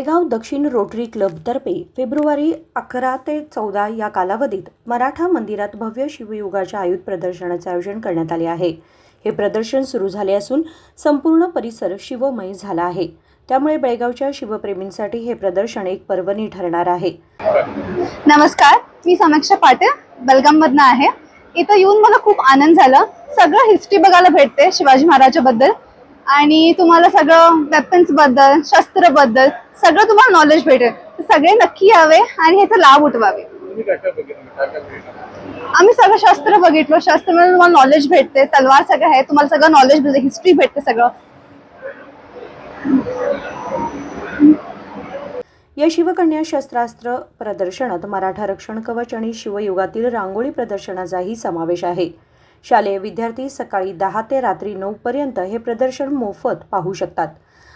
बेळगाव दक्षिण rotary क्लबतर्फे February अकरा ते चौदा या कालावधीत मराठा मंदिरात भव्य शिवयुगाच्या आयुध प्रदर्शनाचे आयोजन करण्यात आले आहे. हे प्रदर्शन सुरू झाले असून संपूर्ण परिसर शिवमय झाला आहे. त्यामुळे बेळगावच्या शिवप्रेमींसाठी हे प्रदर्शन एक पर्वणी ठरणार आहे. नमस्कार मी समीक्षा पाटील बेलगाममधनं आहे. इथं येऊन मला खूप आनंद झाला. सगळं हिस्ट्री बघायला भेटते शिवाजी महाराजाबद्दल. आणि तुम्हाला सगळं वेपन्सबद्दल शस्त्रबद्दल सगळं तुम्हाला नॉलेज भेटेल. सगळे नक्की यावे आणि ह्याचा लाभ उठवावे. बघितलं? आम्ही सगळं शस्त्र बघितलं. शस्त्र तुम्हाला नॉलेज भेटते. तलवार सगळं आहे. तुम्हाला सगळं नॉलेज भेटते. हिस्ट्री भेटते सगळं. या शिवकन्या शस्त्रास्त्र प्रदर्शनात मराठा रक्षण कवच आणि शिवयुगातील रांगोळी प्रदर्शनाचाही समावेश आहे. शालेय विद्यार्थी सकाळी दहा ते रात्री नऊपर्यंत हे प्रदर्शन मोफत पाहू शकतात.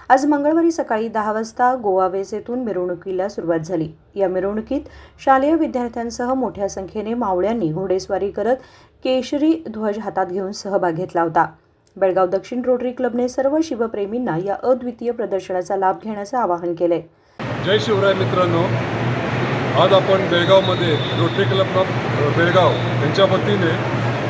आज मंगळवारी सकाळी दहा वाजता गोवावेस येथून मिरवणुकीला सुरुवात झाली. या मिरवणुकीत शालेय विद्यार्थ्यांसह मोठ्या संख्येने मावळ्यांनी घोडेस्वारी करत केशरी ध्वज हातात घेऊन सहभाग घेतला होता. बेळगाव दक्षिण रोटरी क्लबने सर्व शिवप्रेमींना या अद्वितीय प्रदर्शनाचा लाभ घेण्याचं आवाहन केलंय. जय शिवराय मित्रांनो आज आपण बेळगावमध्ये रोटरी क्लब ऑफ बेळगाव यांच्या वतीने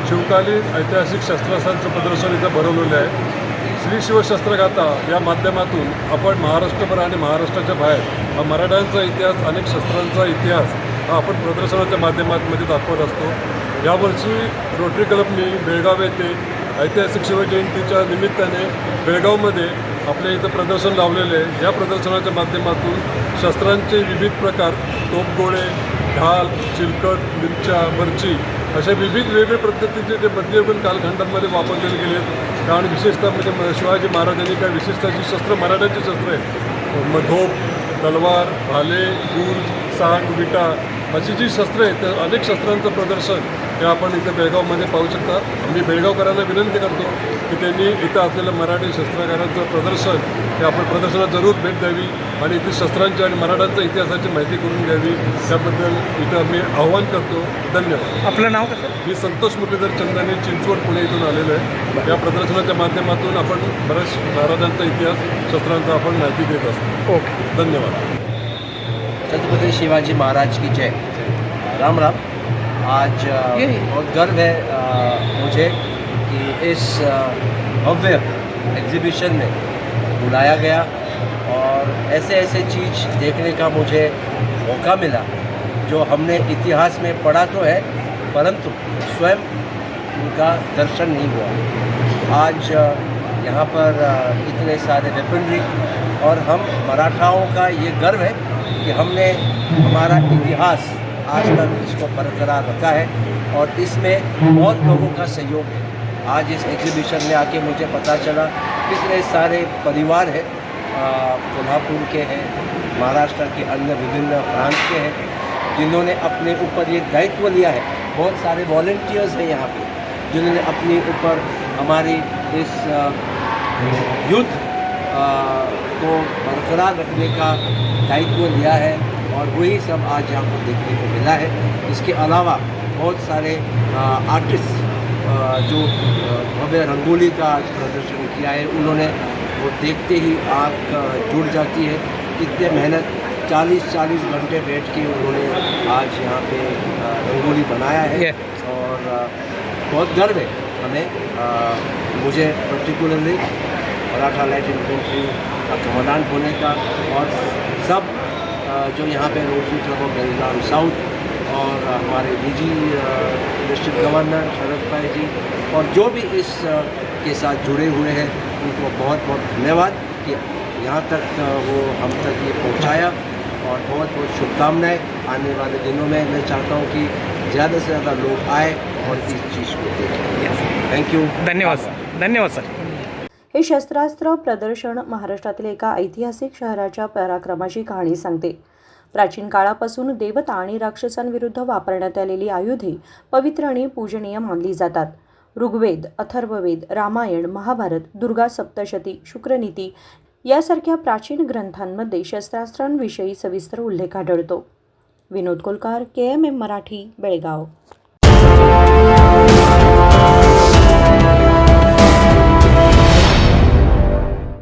शिवकालीन ऐतिहासिक शस्त्रास्त्रांचं प्रदर्शन इथं भरवलेलं आहे. श्री शिवशस्त्रगाथा या माध्यमातून आपण महाराष्ट्रभर आणि महाराष्ट्राच्या बाहेर हा मराठ्यांचा इतिहास अनेक शस्त्रांचा इतिहास हा आपण प्रदर्शनाच्या माध्यमामध्ये दाखवत असतो. यावर्षी रोटरी क्लबनी बेळगाव येथे ऐतिहासिक शिवजयंतीच्या निमित्ताने बेळगावमध्ये आपल्या इथं प्रदर्शन लावलेले आहे. या प्रदर्शनाच्या माध्यमातून शस्त्रांचे विविध प्रकार तोपगोळे ढाल चिलकट मिरच्या मरची अशा विविध वेगवेगळ्या पद्धतीचे ते मध्ययुगीन कालखंडांमध्ये वापरलेले गेले आहेत. कारण विशेषतः म्हणजे म- शिवाजी महाराजांनी काय विशेषतः जी शस्त्र मराठ्यांची शस्त्र आहेत. मधोप तलवार भाले गुर्ज सांग विटा अशी जी शस्त्र आहेत त्या अनेक शस्त्रांचं प्रदर्शन हे आपण इथं बेळगावमध्ये पाहू शकता. मी बेळगावकरांना विनंती करतो की त्यांनी इथं असलेलं मराठी शस्त्रकारांचं प्रदर्शन हे आपण प्रदर्शनात जरूर भेट द्यावी आणि इथे शस्त्रांची आणि मराठ्यांच्या इतिहासाची माहिती करून घ्यावी. त्याबद्दल इथं मी आव्हान करतो. धन्यवाद. आपलं नाव कसं? मी संतोष मुरलीधर चंदाने चिंचवड पुणे इथून आलेलो आहे. या प्रदर्शनाच्या माध्यमातून आपण बऱ्याच महाराजांचा इतिहास शस्त्रांचा आपण माहिती देत असतो. ओके. धन्यवाद. छत्रपति शिवाजी महाराज की जय. राम राम. आज बहुत गर्व है अ, मुझे कि इस भव्य एग्जीबिशन में बुलाया गया और ऐसे ऐसे चीज़ देखने का मुझे मौका मिला जो हमने इतिहास में पढ़ा तो है परंतु स्वयं उनका दर्शन नहीं हुआ। आज यहाँ पर इतने सारे वेपनरी और हम मराठाओं का ये गर्व है कि हमने हमारा इतिहास आज तक इसको बरकरार रखा है और इसमें बहुत लोगों का सहयोग है। आज इस एग्जीबिशन में आके मुझे पता चला कितने सारे परिवार हैं। कोल्हापुर के हैं, महाराष्ट्र के अन्य विभिन्न प्रांत के हैं, जिन्होंने अपने ऊपर ये दायित्व लिया है। बहुत सारे वॉल्टियर्स हैं यहाँ पे, जिन्होंने अपने ऊपर हमारी इस युद्ध को बरकरार रखने का दायित्व लिया है। और वही सब आज यहाँ पर देखने को मिला है। इसके अलावा बहुत सारे आर्टिस्ट जो भव्य रंगोली का आज प्रदर्शन किया है उन्होंने वो देखते ही आँख जुड़ जाती है। कितने मेहनत 40-40 घंटे बैठ के उन्होंने आज यहाँ पे रंगोली बनाया है। और बहुत गर्व है हमें मुझे पर्टिकुलरली मराठा लाइट इन्फेंट्री का कमांडेंट होने का और सब जो यहाँ पे Rotary Club of Belgaum South, और हमारे डीजी डिस्ट्रिक्ट गवर्नर शरद भाई जी, और जो भी इस के साथ जुड़े हुए हैं, उनको बहुत बहुत धन्यवाद कि यहाँ तक वो हम तक ये पहुँचाया, और बहुत बहुत शुभकामनाएँ। आने वाले दिनों में मैं चाहता हूँ कि ज़्यादा से ज़्यादा लोग आए और इस चीज़ को देखें। थैंक यू धन्यवाद, सर। धन्यवाद, सर। हे शस्त्रास्त्र प्रदर्शन महाराष्ट्रातील एका ऐतिहासिक शहराच्या पराक्रमाची कहाणी सांगते. प्राचीन काळापासून देवता आणि राक्षसांविरुद्ध वापरण्यात आलेली आयुधे पवित्र आणि पूजनीय मानली जातात. ऋग्वेद अथर्ववेद रामायण महाभारत दुर्गा सप्तशती शुक्रनीती यासारख्या प्राचीन ग्रंथांमध्ये शस्त्रास्त्रांविषयी सविस्तर उल्लेख आढळतो. Vinod Kolkar K M M Marathi Belgaum.